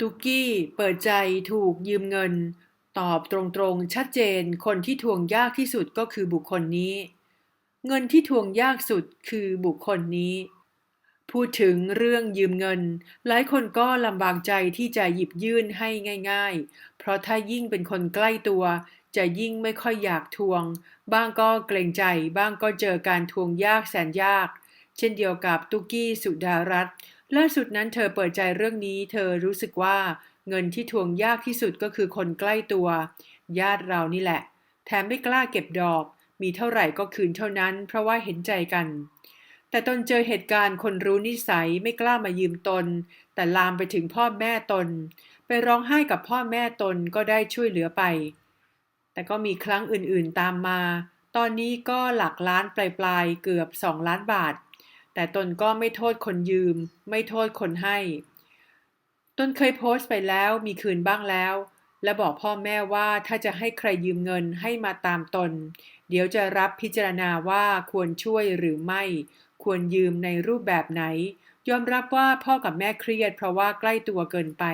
ตุกกี้เปิดใจถูกยืมเงิน ตอบตรงๆ ชัดเจนคนที่ทวงยากที่สุดก็คือบุคคลนี้ เงินที่ทวงยากสุดคือบุคคลนี้ พูดถึงเรื่องยืมเงิน หลายคนก็ลำบากใจที่จะหยิบยื่นให้ง่าย ๆ เพราะถ้ายิ่งเป็นคนใกล้ตัว จะยิ่งไม่ค่อยอยากทวง บ้างก็เกรงใจ บ้างก็เจอการทวงยากแสนยาก เช่นเดียวกับตุกกี้สุดารัตน์ ล่าสุดนั้นเธอเปิดใจเรื่องนี้ เธอรู้สึกว่าเงินที่ทวงยากที่สุดก็คือคนใกล้ตัว ญาติเรานี่แหละ แถมไม่กล้าเก็บดอก มีเท่าไหร่ก็คืนเท่านั้น เพราะว่าเห็นใจกัน แต่ตนเจอเหตุการณ์คนรู้นิสัยไม่กล้ามายืมตน แต่ลามไปถึงพ่อแม่ตน ไปร้องไห้กับพ่อแม่ตนก็ได้ช่วยเหลือไป แต่ก็มีครั้งอื่นๆตามมา ตอนนี้ก็หลักล้านปลายๆเกือบสองล้านบาท แต่ตนก็ไม่โทษคนยืม ไม่โทษคนให้ ตนเคยโพสต์ไปแล้วมีคืนบ้างแล้ว และบอกพ่อแม่ว่าถ้าจะให้ใครยืมเงินให้มาตามตน เดี๋ยวจะรับพิจารณาว่าควรช่วยหรือไม่ ควรยืมในรูปแบบไหน ยอมรับว่าพ่อกับแม่เครียดเพราะว่าใกล้ตัวเกินไป